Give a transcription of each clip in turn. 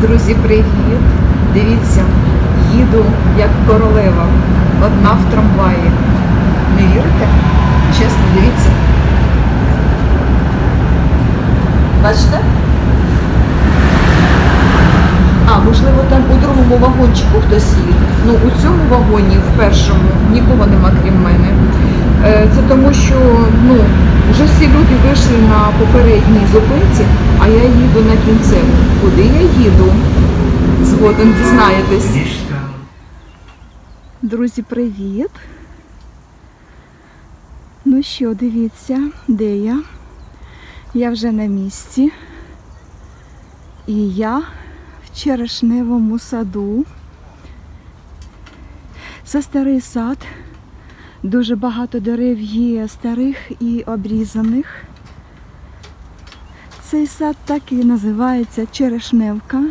Друзі, привіт! Дивіться, їду як королева. Одна в трамваї. Не вірите? Чесно, дивіться. Бачите? А, можливо, там у другому вагончику хтось їде. Ну, у цьому вагоні, в першому, нікого нема крім мене. Е, Це тому, що ну, вже всі люди вийшли на попередній зупинці, а я їду на кінцеву. Куди я їду? Згодом дізнаєтесь. Друзі, привіт! Ну що, дивіться, де я? Я вже на місці. І я в черешневому саду. Це старий сад. Дуже багато дерев є старих і обрізаних. Цей сад так і називається Черешневка,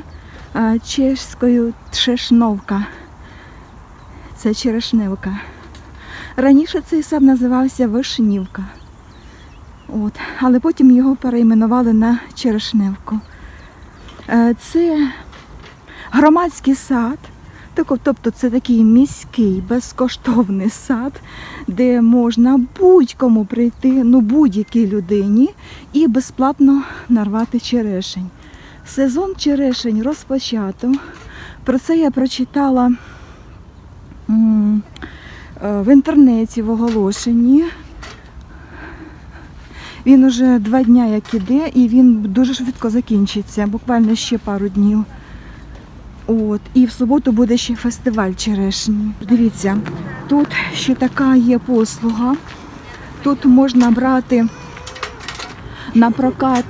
а чеською Тшешновка. Це Черешневка. Раніше цей сад називався Вишнівка. От. Але потім його перейменували на Черешневку. Е, Це громадський сад, тобто це такий міський безкоштовний сад, де можна будь-кому прийти, ну будь-якій людині, і безплатно нарвати черешень. Сезон черешень розпочато. Про це я прочитала е, в інтернеті в оголошенні. Він уже два дня як іде, і він дуже швидко закінчиться, буквально ще пару днів. От, і в суботу буде ще фестиваль черешні. Дивіться, тут ще така є послуга. Тут можна брати на прокат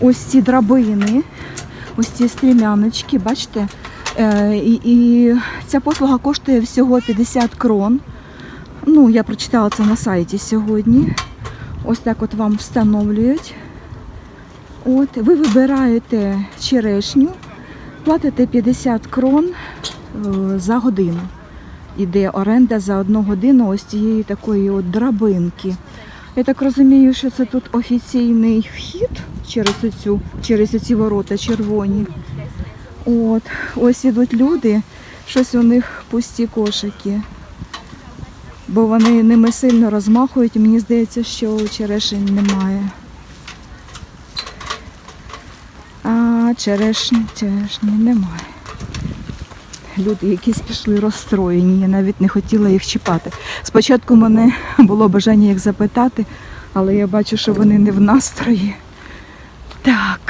ось ці драбини, ось ці стрімяночки, бачите? Е, і, і ця послуга коштує всього 50 крон. Ну, я прочитала це на сайті сьогодні. Ось так от вам встановлюють. От, ви вибираєте черешню, платите 50 крон е, за годину. Іде оренда за одну годину ось цієї такої от драбинки. Я так розумію, що це тут офіційний вхід через оцю, через ці ворота червоні. От, ось ідуть люди, щось у них пусті кошики. Бо вони ними сильно розмахують, мені здається, що черешень немає. А черешні, черешні немає. Люди якісь пішли розстроєні, я навіть не хотіла їх чіпати. Спочатку в мене було бажання їх запитати, але я бачу, що вони не в настрої. Так.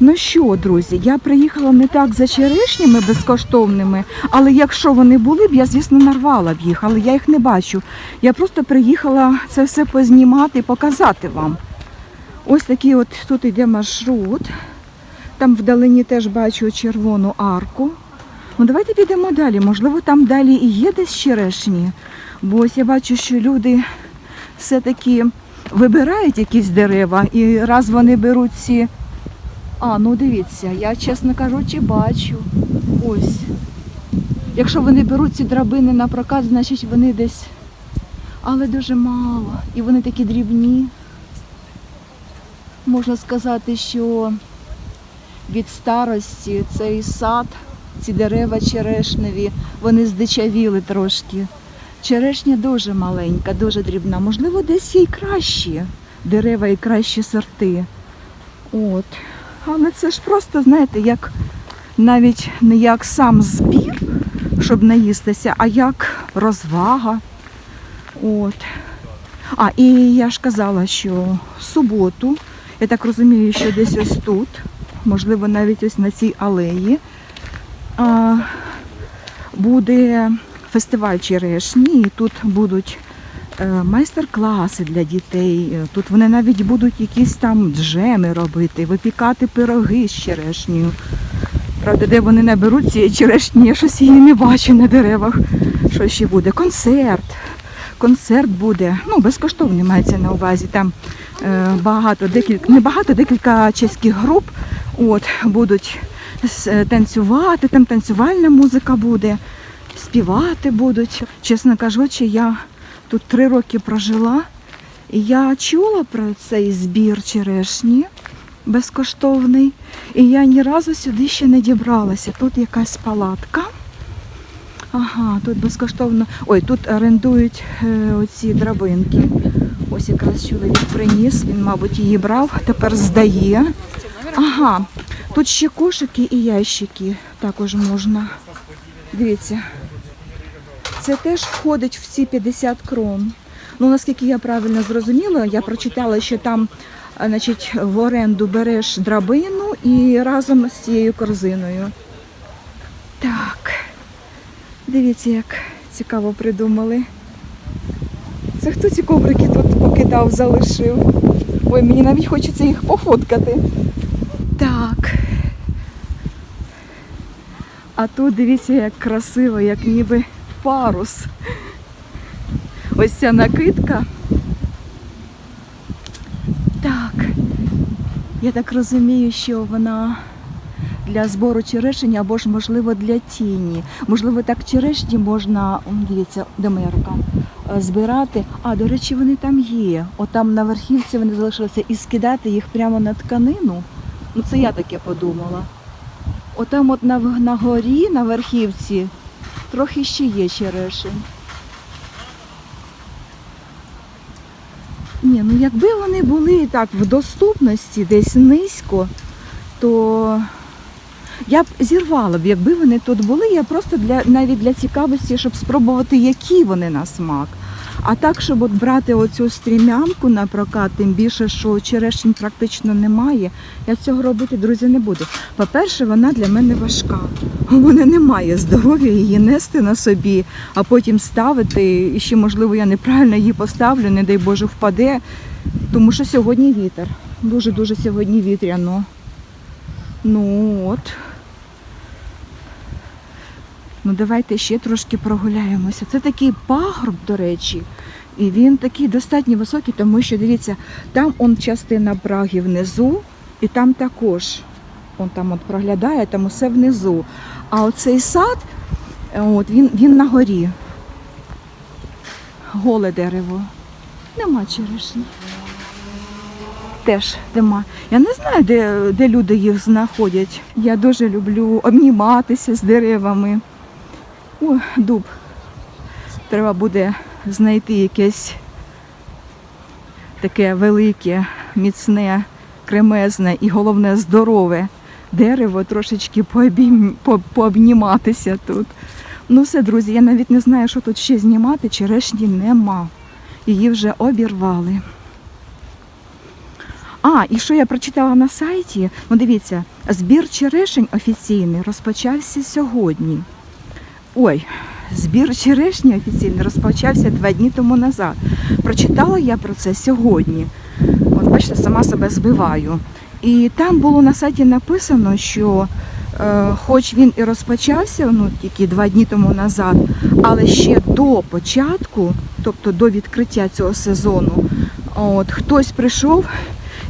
Ну що, друзі, я приїхала не так за черешнями безкоштовними, але якщо вони були б, я, звісно, нарвала б їх, але я їх не бачу. Я просто приїхала це все познімати і показати вам. Ось такий от тут йде маршрут. Там вдалині теж бачу червону арку. Ну давайте підемо далі. Можливо, там далі і є десь черешні. Бо ось я бачу, що люди все-таки вибирають якісь дерева, і раз вони беруть ці. А, ну дивіться, я, чесно кажучи, бачу. Ось. Якщо вони беруть ці драбини на прокат, значить вони десь. Але дуже мало. І вони такі дрібні. Можна сказати, що від старості цей сад, ці дерева черешневі, вони здичавіли трошки. Черешня дуже маленька, дуже дрібна. Можливо, десь є й кращі дерева і кращі сорти. От. Але це ж просто, знаєте, як навіть не як сам збір, щоб наїстися, а як розвага. От. А, і я ж казала, що суботу, я так розумію, що десь ось тут, можливо, навіть ось на цій алеї, а, буде фестиваль черешні, і тут будуть е, майстер-класи для дітей. Тут вони навіть будуть якісь там джеми робити, випікати пироги з черешнею. Правда, де вони не беруть цієї черешні, я щось її не бачу на деревах. Що ще буде? Концерт. Концерт буде, ну, безкоштовний мається на увазі. Там е, багато, декілька, не багато, декілька чеських груп от, будуть е, танцювати, там танцювальна музика буде, співати будуть. Чесно кажучи, я тут три роки прожила, і я чула про цей збір черешні. безкоштовний. І я ні разу сюди ще не дібралася. Тут якась палатка. Ага, тут безкоштовно. Ой, тут орендують е, оці драбинки. Ось якраз чоловік приніс, він, мабуть, її брав, тепер здає. Ага, тут ще кошики і ящики також можна. Дивіться. Це теж входить в ці 50 крон. Ну, наскільки я правильно зрозуміла, я прочитала, що там значить, в оренду береш драбину і разом з цією корзиною. Так. Дивіться, як цікаво придумали. Це хто ці коврики тут покидав, залишив? Ой, мені навіть хочеться їх пофоткати. Так. А тут дивіться, як красиво, як ніби парус. Ось ця накидка. Так. Я так розумію, що вона для збору черешень або ж, можливо, для тіні. Можливо, так черешні можна, дивіться, де моя рука, е, збирати. А, до речі, вони там є. Отам на верхівці вони залишилися і скидати їх прямо на тканину. Ну, це я таке подумала. Отам от на, на горі, на верхівці, трохи ще є черешень. Ні, ну якби вони були так в доступності десь низько, то я б зірвала б, якби вони тут були, я просто для навіть для цікавості, щоб спробувати, які вони на смак. А так, щоб от брати оцю стрімянку на прокат, тим більше, що черешень практично немає, я цього робити, друзі, не буду. По-перше, вона для мене важка. У мене немає здоров'я її нести на собі, а потім ставити. І ще, можливо, я неправильно її поставлю, не дай Боже, впаде. Тому що сьогодні вітер. Дуже-дуже сьогодні вітряно. Ну от. Ну давайте ще трошки прогуляємося. Це такий пагорб, до речі, і він такий достатньо високий, тому що дивіться, там он частина Праги внизу, і там також. Он там от проглядає, там усе внизу. А оцей сад, от, він, він на горі. Голе дерево. Нема черешні. Теж нема. Я не знаю, де, де люди їх знаходять. Я дуже люблю обніматися з деревами. О, дуб. Треба буде знайти якесь таке велике, міцне, кремезне і головне здорове дерево, трошечки пообійм- по- пообніматися тут. Ну все, друзі, я навіть не знаю, що тут ще знімати. Черешні нема. Її вже обірвали. А, і що я прочитала на сайті? Ну дивіться, збір черешень офіційний розпочався сьогодні. Ой, збір черешні офіційний розпочався два дні тому назад. Прочитала я про це сьогодні. От бачите, сама себе збиваю. І там було на сайті написано, що е, хоч він і розпочався ну, тільки два дні тому назад, але ще до початку, тобто до відкриття цього сезону, от, хтось прийшов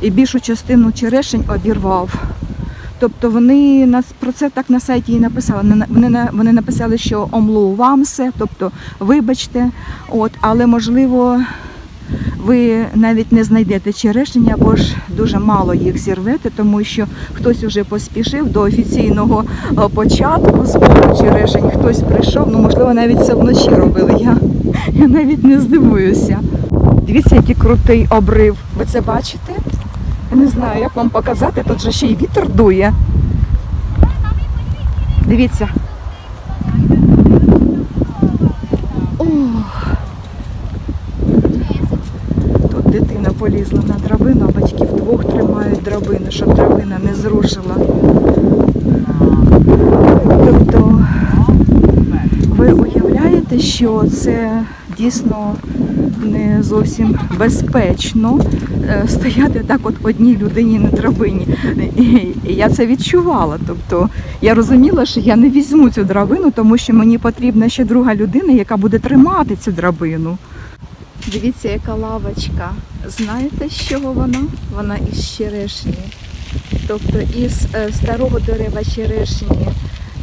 і більшу частину черешень обірвав. Тобто вони нас про це так на сайті і написали. Вони, вони, написали, що омлу вамсе, тобто вибачте, от, але можливо ви навіть не знайдете черешень або ж дуже мало їх зірвете, тому що хтось уже поспішив до офіційного е, початку збору черешень, хтось прийшов, ну можливо навіть це вночі робили. Я, я навіть не здивуюся. Дивіться, який крутий обрив. Ви це бачите? Не знаю, як вам показати, тут же ще й вітер дує. Дивіться. Ох. Тут дитина полізла на драбину, а батьки вдвох тримають драбину, щоб драбина не зрушила. Тобто ви уявляєте, що це дійсно не зовсім безпечно е, стояти так от одній людині на драбині. І, я це відчувала. Тобто я розуміла, що я не візьму цю драбину, тому що мені потрібна ще друга людина, яка буде тримати цю драбину. Дивіться, яка лавочка. Знаєте, з чого вона? Вона із черешні. Тобто із е, старого дерева черешні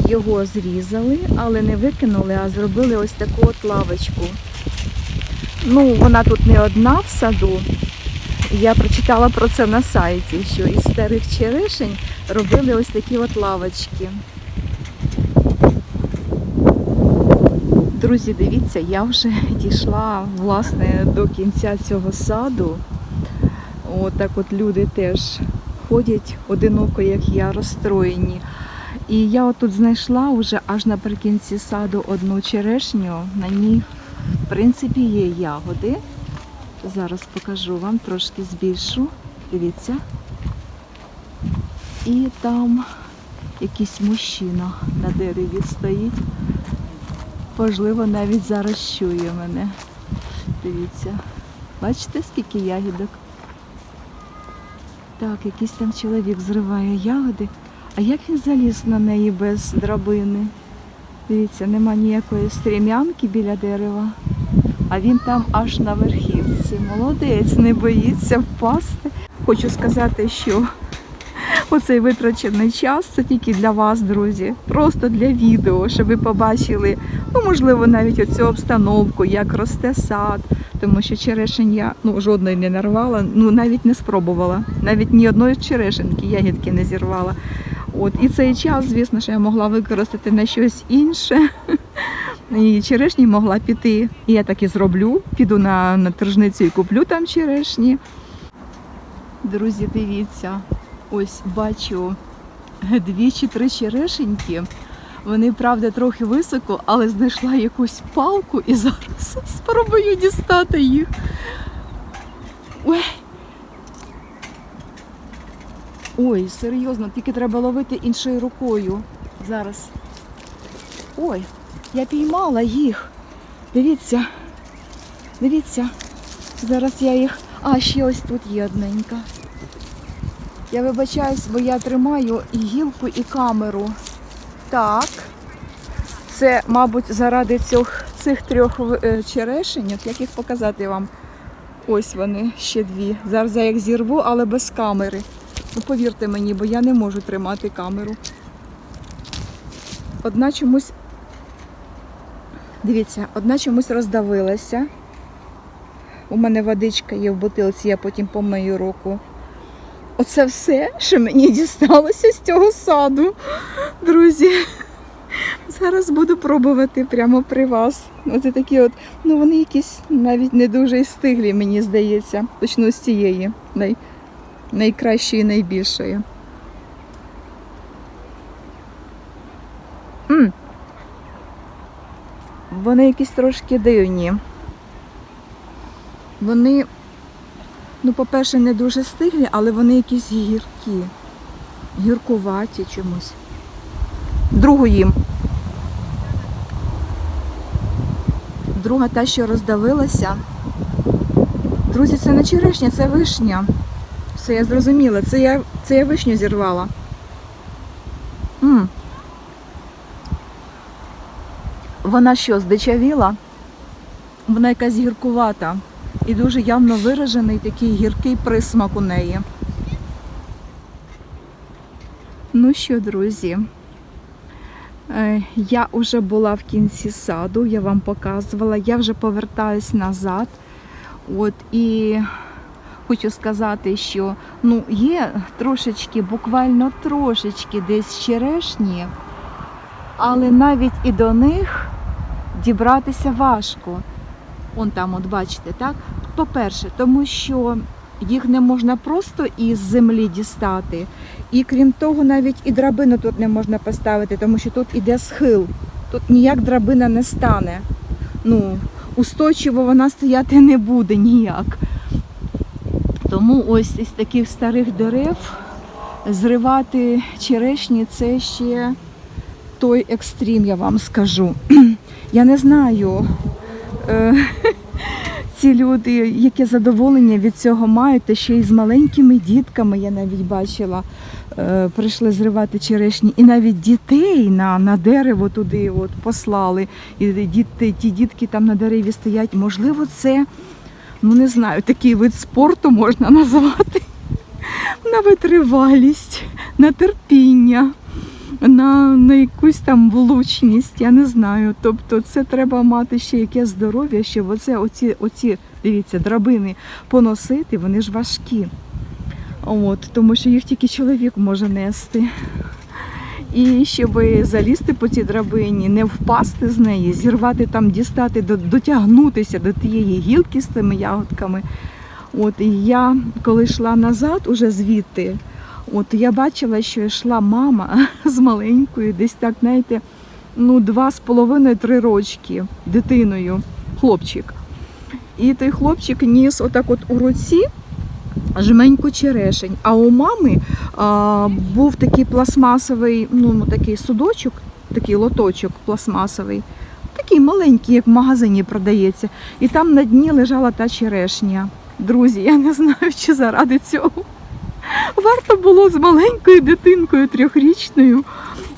його зрізали, але не викинули, а зробили ось таку от лавочку. Ну, вона тут не одна в саду. Я прочитала про це на сайті, що із старих черешень робили ось такі от лавочки. Друзі, дивіться, я вже дійшла власне до кінця цього саду. От так от люди теж ходять одиноко, як я, розстроєні. І я отут знайшла вже аж наприкінці саду одну черешню. На ній, принципі, є ягоди. Зараз покажу вам, трошки збільшу. Дивіться. І там якийсь мужчина на дереві стоїть. Можливо, навіть зараз чує мене. Дивіться. Бачите, скільки ягідок? Так, якийсь там чоловік зриває ягоди. А як він заліз на неї без драбини? Дивіться, нема ніякої стрім'янки біля дерева. А він там аж на верхівці. Молодець, не боїться впасти. Хочу сказати, що оцей витрачений час це тільки для вас, друзі. Просто для відео, щоб ви побачили, ну можливо, навіть оцю обстановку, як росте сад. Тому що черешень я ну, жодної не нарвала, ну навіть не спробувала. Навіть ні одної черешенки, ягідки не зірвала. От, і цей час, звісно, що я могла використати на щось інше. І черешні могла піти. І я так і зроблю. Піду на, на тržницю і куплю там черешні. Друзі, дивіться, ось бачу дві чи три черешеньки. Вони, правда, трохи високо, але знайшла якусь палку і зараз спробую дістати їх. Ой. Ой, серйозно, тільки треба ловити іншою рукою. Зараз. Ой, я піймала їх. Дивіться. Дивіться. Зараз я їх. А, ще ось тут є одненька. Я вибачаюсь, бо я тримаю і гілку, і камеру. Так. Це, мабуть, заради цих, цих трьох е, черешеньок. Як їх показати вам? Ось вони, ще дві. Зараз я їх зірву, але без камери. Ну, повірте мені, бо я не можу тримати камеру. Одна чомусь. Дивіться, одна чомусь роздавилася. У мене водичка є в бутилці, я потім помию руку. Оце все, що мені дісталося з цього саду. Друзі, зараз буду пробувати прямо при вас. Оце такі от, ну вони якісь навіть не дуже і стиглі, мені здається. Почну з цієї най, найкращої, найбільшої. Вони якісь трошки дивні. Вони, ну, по-перше, не дуже стиглі, але вони якісь гіркі, гіркуваті чомусь. Другу їм. Друга та, що роздавилася. Друзі, це не черешня, це вишня. Все, я зрозуміла. Це я, це я вишню зірвала. Вона що, здичавіла? Вона якась гіркувата. І дуже явно виражений такий гіркий присмак у неї. Ну що, друзі, е, я вже була в кінці саду, я вам показувала, я вже повертаюсь назад. От і хочу сказати, що ну, є трошечки, буквально трошечки десь черешні, але навіть і до них дібратися важко. Он там, от бачите, так? По-перше, тому що їх не можна просто із землі дістати. І крім того, навіть і драбину тут не можна поставити, тому що тут іде схил. Тут ніяк драбина не стане. Ну, устойчиво вона стояти не буде ніяк. Тому ось із таких старих дерев зривати черешні це ще той екстрім, я вам скажу. Я не знаю. е, ці люди, яке задоволення від цього мають, та ще й з маленькими дітками, я навіть бачила, е, прийшли зривати черешні. І навіть дітей на, на дерево туди от послали. І діти, ті дітки там на дереві стоять. Можливо, це, ну не знаю, такий вид спорту можна назвати. На витривалість, на терпіння на, на якусь там влучність, я не знаю. Тобто це треба мати ще яке здоров'я, щоб оце, оці, оці Дивіться, драбини поносити, вони ж важкі. От, тому що їх тільки чоловік може нести. І щоб залізти по цій драбині, не впасти з неї, зірвати там, дістати, до- дотягнутися до тієї гілки з тими ягодками. От і я, коли йшла назад, уже звідти, от я бачила, що йшла мама з маленькою, десь так, знаєте, ну, два з половиною три рочки дитиною, хлопчик. І той хлопчик ніс отак от у руці жменьку черешень. А у мами а, був такий пластмасовий, ну такий судочок, такий лоточок пластмасовий, такий маленький, як в магазині продається. І там на дні лежала та черешня. Друзі, я не знаю, чи заради цього. Варто було з маленькою дитинкою трьохрічною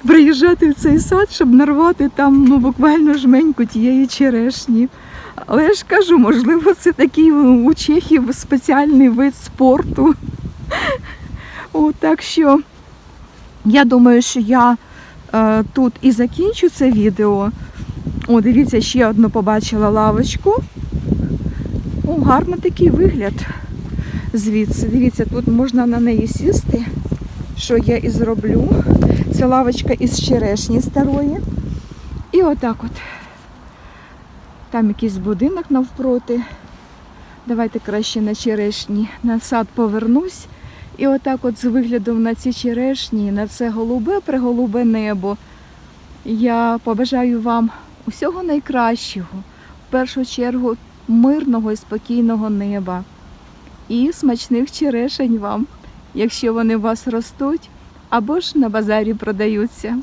приїжджати в цей сад, щоб нарвати там ну, буквально жменьку тієї черешні. Але я ж кажу, можливо, це такий у чехів спеціальний вид спорту. О, так що я думаю, що я е, тут і закінчу це відео. О, дивіться, ще одну побачила лавочку. О, гарно такий вигляд звідси. Дивіться, тут можна на неї сісти, що я і зроблю. Це лавочка із черешні старої. І отак от. Там якийсь будинок навпроти. Давайте краще на черешні на сад повернусь. І отак от з виглядом на ці черешні, на це голубе приголубе небо. Я побажаю вам усього найкращого. В першу чергу мирного і спокійного неба. І смачних черешень вам, якщо вони у вас ростуть або ж на базарі продаються.